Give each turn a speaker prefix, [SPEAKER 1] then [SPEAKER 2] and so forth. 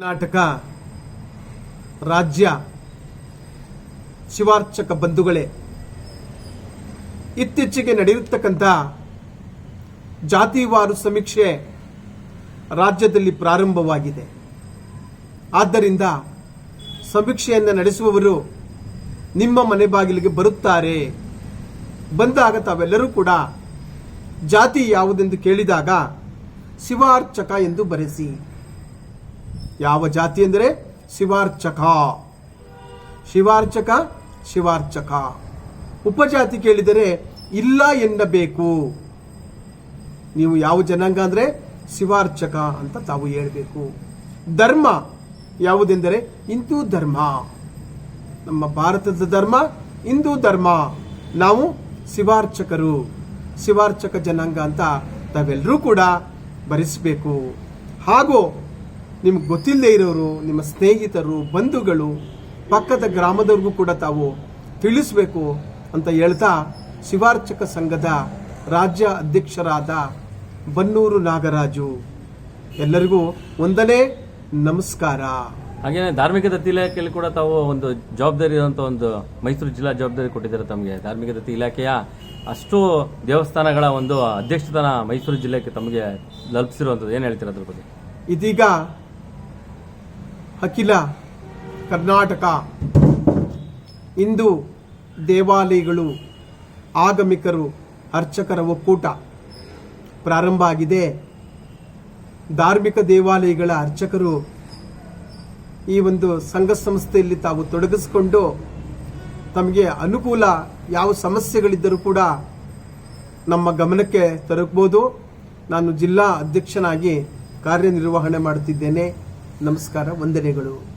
[SPEAKER 1] ಕರ್ನಾಟಕ ರಾಜ್ಯ ಶಿವಾರ್ಚಕ ಬಂಧುಗಳೇ, ಇತ್ತೀಚೆಗೆ ನಡೆಯುತ್ತಕ್ಕಂಥ ಜಾತಿವಾರು ಸಮೀಕ್ಷೆ ರಾಜ್ಯದಲ್ಲಿ ಪ್ರಾರಂಭವಾಗಿದೆ. ಆದ್ದರಿಂದ ಸಮೀಕ್ಷೆಯನ್ನು ನಡೆಸುವವರು ನಿಮ್ಮ ಮನೆ ಬಾಗಿಲಿಗೆ ಬರುತ್ತಾರೆ. ಬಂದಾಗ ತಾವೆಲ್ಲರೂ ಕೂಡ ಜಾತಿ ಯಾವುದೆಂದು ಕೇಳಿದಾಗ ಶಿವಾರ್ಚಕ ಎಂದು ಬರೆಸಿ. ಯಾವ ಜಾತಿ ಎಂದರೆ ಶಿವಾರ್ಚಕ. ಶಿವಾರ್ಚಕ ಶಿವಾರ್ಚಕ. ಉಪಜಾತಿ ಕೇಳಿದರೆ ಇಲ್ಲ ಎನ್ನಬೇಕು. ನೀವು ಯಾವ ಜನಾಂಗ ಅಂದರೆ ಶಿವಾರ್ಚಕ ಅಂತ ತಾವು ಹೇಳಬೇಕು. ಧರ್ಮ ಯಾವುದೆಂದರೆ ಹಿಂದೂ ಧರ್ಮ. ನಮ್ಮ ಭಾರತದ ಧರ್ಮ ಹಿಂದೂ ಧರ್ಮ. ನಾವು ಶಿವಾರ್ಚಕರು. ಶಿವಾರ್ಚಕ ಜನಾಂಗ ಅಂತ ತಾವೆಲ್ಲರೂ ಕೂಡ ಭರಿಸಬೇಕು. ಹಾಗೂ ನಿಮ್ಗೆ ಗೊತ್ತಿಲ್ಲದೆ ಇರೋರು ನಿಮ್ಮ ಸ್ನೇಹಿತರು ಬಂಧುಗಳು ಪಕ್ಕದ ಗ್ರಾಮದವ್ರಿಗೂ ಕೂಡ ತಾವು ತಿಳಿಸ್ಬೇಕು ಅಂತ ಹೇಳ್ತಾ ಶಿವಾರ್ಚಕ ಸಂಘದ ರಾಜ್ಯ ಅಧ್ಯಕ್ಷರಾದ ಬನ್ನೂರು ನಾಗರಾಜು. ಎಲ್ಲರಿಗೂ ಒಂದನೇ ನಮಸ್ಕಾರ.
[SPEAKER 2] ಹಾಗೇನೆ ಧಾರ್ಮಿಕ ದತ್ತಿ ಇಲಾಖೆಯಲ್ಲಿ ಕೂಡ ತಾವು ಒಂದು ಜವಾಬ್ದಾರಿ ಇರುವಂತ ಒಂದು ಮೈಸೂರು ಜಿಲ್ಲಾ ಜವಾಬ್ದಾರಿ ಕೊಟ್ಟಿದ್ದಾರೆ ತಮಗೆ. ಧಾರ್ಮಿಕ ದತ್ತಿ ಇಲಾಖೆಯ ಅಷ್ಟು ದೇವಸ್ಥಾನಗಳ ಒಂದು ಅಧ್ಯಕ್ಷತನ ಮೈಸೂರು ಜಿಲ್ಲೆಗೆ ತಮಗೆ ಲಭಿಸಿರುವಂತದ್ದು ಏನು ಹೇಳ್ತೀರಾ ಅದ್ರ ಬಗ್ಗೆ?
[SPEAKER 1] ಇದೀಗ ಅಖಿಲ ಕರ್ನಾಟಕ. ಹಿಂದೂ ದೇವಾಲಯಗಳು ಆಗಮಿಕರು ಅರ್ಚಕರ ಒಕ್ಕೂಟ. ಪ್ರಾರಂಭ ಆಗಿದೆ. ಧಾರ್ಮಿಕ ದೇವಾಲಯಗಳ ಅರ್ಚಕರು ಈ ಒಂದು ಸಂಘ ಸಂಸ್ಥೆಯಲ್ಲಿ ತಾವು ತೊಡಗಿಸಿಕೊಂಡು ತಮಗೆ ಅನುಕೂಲ ಯಾವ ಸಮಸ್ಯೆಗಳಿದ್ದರೂ ಕೂಡ ನಮ್ಮ ಗಮನಕ್ಕೆ ತರಬಹುದು ನಾನು ಜಿಲ್ಲಾ ಅಧ್ಯಕ್ಷನಾಗಿ ಕಾರ್ಯನಿರ್ವಹಣೆ ಮಾಡುತ್ತಿದ್ದೇನೆ. ನಮಸ್ಕಾರ ವಂದನೆಗಳು.